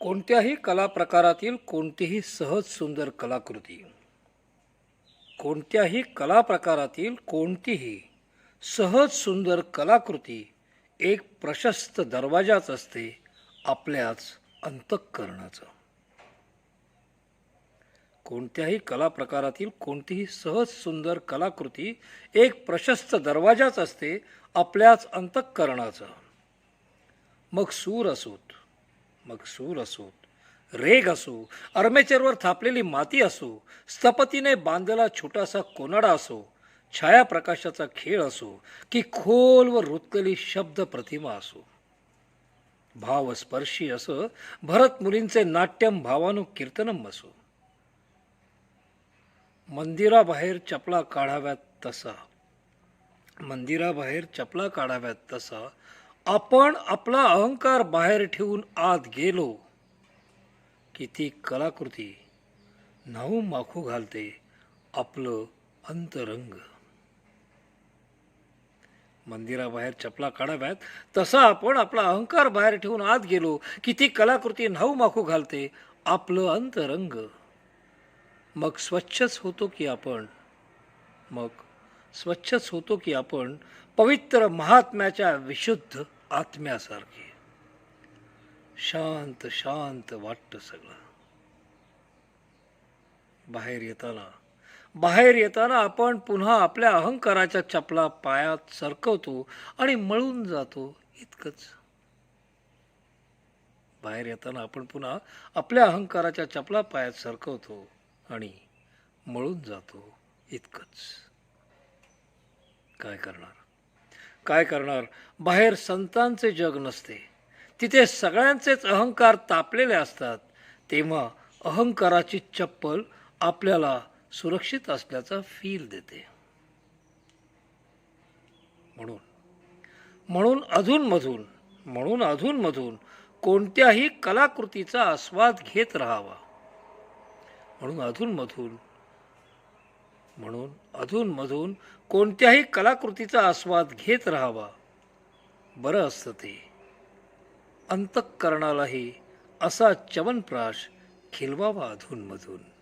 कोणत्याही कला प्रकारातील कोणतीही सहज सुंदर कलाकृती कोणत्याही कला प्रकारातील कोणतीही सहज सुंदर कलाकृती एक प्रशस्त दरवाजाच असते आपल्याच अंतःकरणाचं. कोणत्याही कला प्रकारातील कोणतीही सहज सुंदर कलाकृती एक प्रशस्त दरवाजाच असते आपल्याच अंतःकरणाचं. मग सूर असोत. मग सूर असोत रेग असो अर्मेचरवर थापलेली माती असो स्थपतीने बांधलेला छोटासा कोनाडा असो छायाप्रकाशाचा खेळ असो की खोलवर रुतलेली शब्द प्रतिमा असो. भावस्पर्शी असो भरत मुलींचे नाट्यम भावानु कीर्तनम असो. मंदिराबाहेर चपला काढाव्यात तसा. मंदिराबाहेर चपला काढाव्यात तसा आपण आपला अहंकार बाहेर ठेवून आत गेलो की ती कलाकृती नाहू माखू घालते आपलं अंतरंग. मंदिराबाहेर चपला काढाव्यात तसा आपण आपला अहंकार बाहेर ठेवून आत गेलो की ती कलाकृती नाहू माखू घालते आपलं अंतरंग. मग स्वच्छच होतो की आपण मग स्वच्छच होतो की आपण पवित्र महात्म्याच्या विशुद्ध आत्म्यासारखी. शांत शांत वाटतं सगळं. बाहेर येताना बाहेर येताना आपण पुन्हा आपल्या अहंकाराच्या चपला पायात सरकवतो आणि मळून जातो इतकंच. बाहेर येताना आपण पुन्हा आपल्या अहंकाराच्या चपला पायात सरकवतो आणि मळून जातो इतकंच. काय करणार? काय करणार? बाहेर संतांचे जग नसते. तिथे सगळ्यांचेच अहंकार तापलेले असतात. तेव्हा अहंकाराची चप्पल आपल्याला सुरक्षित असल्याचा फील देते. म्हणून म्हणून अधूनमधून म्हणून अधूनमधून कोणत्याही कलाकृतीचा आस्वाद घेत राहावा. म्हणून अधूनमधून म्हणून अधूनमधून कोणत्याही कलाकृतीचा आस्वाद घेत राहावा. बरं असतं ते. अंतःकरणालाही असा चवनप्राश खिलवावा अधूनमधून